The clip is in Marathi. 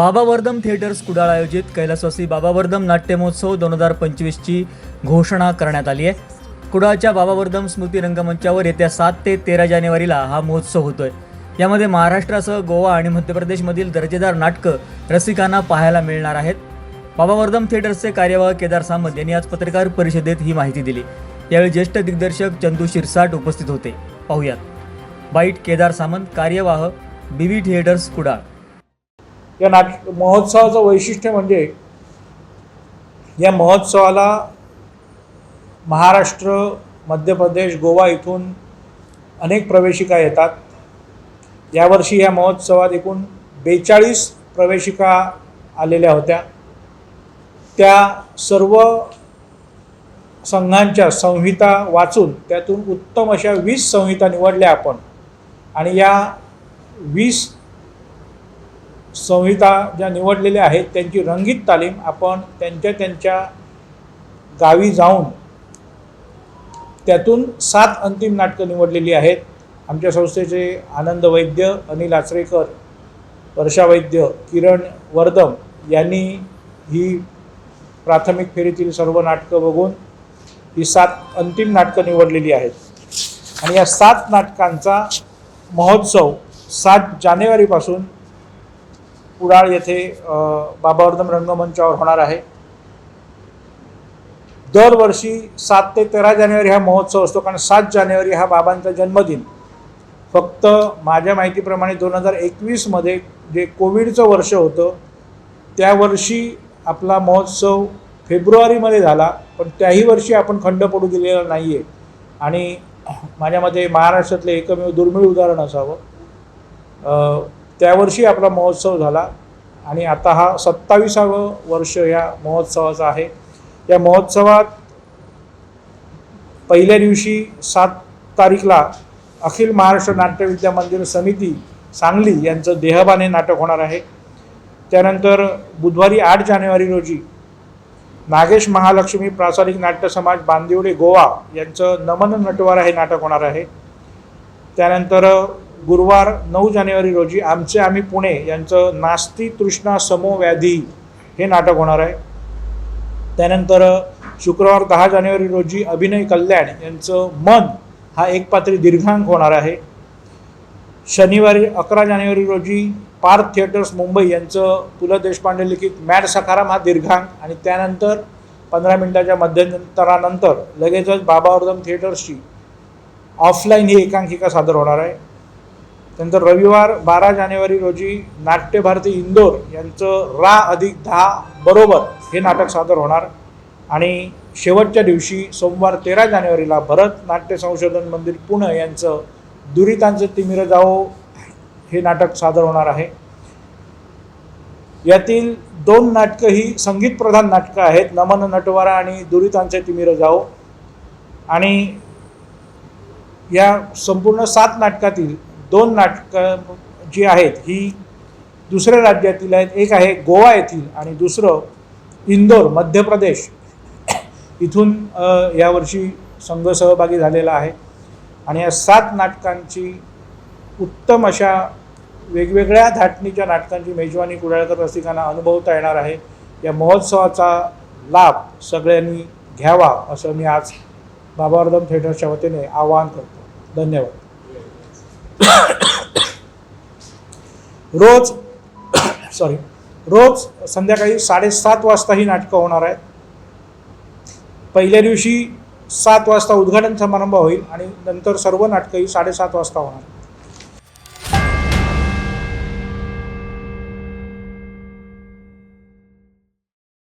बाबावर्धम थिएटर्स कुडाळ आयोजित कैलासवासी बाबावर्धम नाट्यमहोत्सव दोन हजार पंचवीसची घोषणा करण्यात आली आहे. कुडाळच्या बाबावर्धम स्मृती रंगमंचावर येत्या सात ते तेरा जानेवारीला हा महोत्सव होतोय. यामध्ये महाराष्ट्रासह गोवा आणि मध्य प्रदेशमधील दर्जेदार नाटकं रसिकांना पाहायला मिळणार आहेत. बाबावर्धम थिएटर्सचे कार्यवाह केदार सामंत यांनी आज पत्रकार परिषदेत ही माहिती दिली. यावेळी ज्येष्ठ दिग्दर्शक चंदू शिरसाट उपस्थित होते. पाहुयात. बाईट केदार सामंत कार्यवाह बीव्ही थिएटर्स कुडाळ. या नाट महोत्सवाचं वैशिष्ट्य म्हणजे या महोत्सवाला महाराष्ट्र मध्य प्रदेश गोवा इथून अनेक प्रवेशिका येतात. यावर्षी या महोत्सवात एकूण बेचाळीस प्रवेशिका आलेल्या होत्या. त्या सर्व संघांच्या संहिता वाचून त्यातून उत्तम अशा वीस संहिता निवडल्या आपण. आणि या वीस संहिता ज्या निवडलेल्या आहेत त्यांची रंगीत तालीम आपण त्यांच्या त्यांच्या गावी जाऊन त्यातून सात अंतिम नाटकं निवडलेली आहेत. आमच्या संस्थेचे आनंद वैद्य अनिल आचरेकर वर्षा वैद्य किरण वर्दम यांनी ही प्राथमिक फेरीतील सर्व नाटकं बघून ही सात अंतिम नाटकं निवडलेली आहेत. आणि या सात नाटकांचा महोत्सव सात जानेवारीपासून कुडाळ येथे बाबावर्धन रंगमंचावर होणार आहे. दरवर्षी सात ते तेरा जानेवारी हा महोत्सव असतो कारण सात जानेवारी हा बाबांचा जन्मदिन. फक्त माझ्या माहितीप्रमाणे दोन हजार एकवीसमध्ये जे कोविडचं वर्ष होतं त्या वर्षी आपला महोत्सव फेब्रुवारीमध्ये झाला पण त्याही वर्षी आपण खंड पडू दिलेला नाही आहे आणि माझ्या मते महाराष्ट्रातले एकमेव दुर्मिळ उदाहरण असावं. त्यावर्षी आपला महोत्सव झाला. आणि आता हा सत्ताविसावं वर्ष या महोत्सवाचा आहे. या महोत्सवात पहिल्या दिवशी सात तारीखला अखिल महाराष्ट्र नाट्यविद्या मंदिर समिती सांगली यांचं देहबाने नाटक होणार आहे. त्यानंतर बुधवारी आठ जानेवारी रोजी नागेश महालक्ष्मी प्रासादिक नाट्य समाज बांदिवडे गोवा यांचं नमन नटवार हे नाटक होणार आहे. त्यानंतर गुरुवार नऊ जानेवारी रोजी आमचे आम्ही पुणे यांचं नास्ती तृष्णा समो व्याधी हे नाटक होणार आहे. त्यानंतर शुक्रवार दहा जानेवारी रोजी अभिनय कल्याण यांचं मन हा एकपात्री दीर्घांक होणार आहे. शनिवारी अकरा जानेवारी रोजी पार्थ थिएटर्स मुंबई यांचं पु ल देशपांडे लिखित मॅड सखाराम हा दीर्घांक आणि त्यानंतर पंधरा मिनिटाच्या मध्यंतरानंतर लगेचच बाबावर्धन थिएटर्सची ऑफलाईन ही एकांकिका सादर होणार आहे. त्यानंतर रविवार बारा जानेवारी रोजी नाट्य भारती इंदोर यांचं रा अधिक दहा बरोबर हे नाटक सादर होणार. आणि शेवटच्या दिवशी सोमवार तेरा जानेवारीला भरत नाट्य संशोधन मंदिर पुणे यांचं दुरितांचे तिमिर जाओ हे नाटक सादर होणार आहे. यातील दोन नाटकं ही संगीतप्रधान नाटकं आहेत नमन नटवारा आणि दुरितांचे तिमिर जाओ आणि या संपूर्ण सात नाटकातील दोन नाटकं जी आहेत ही दुसऱ्या राज्यातील आहेत. एक आहे गोवा येथील आणि दुसरं इंदोर मध्य प्रदेश. इथून यावर्षी संघ सहभागी झालेला आहे. आणि या सात नाटकांची उत्तम अशा वेगवेगळ्या धाटणीच्या नाटकांची मेजवानी कुडाळकर रसिकांना अनुभवता येणार आहे. या महोत्सवाचा लाभ सगळ्यांनी घ्यावा असं मी आज बाबावर्धन थिएटरच्या वतीने आवाहन करतो. धन्यवाद. रोज सॉरी रोज संध्याकाळी साडेसात वाजता ही नाटकं होणार आहेत. पहिल्या दिवशी सात वाजता उद्घाटन समारंभ होईल आणि नंतर सर्व नाटकं ही साडेसात वाजता होणार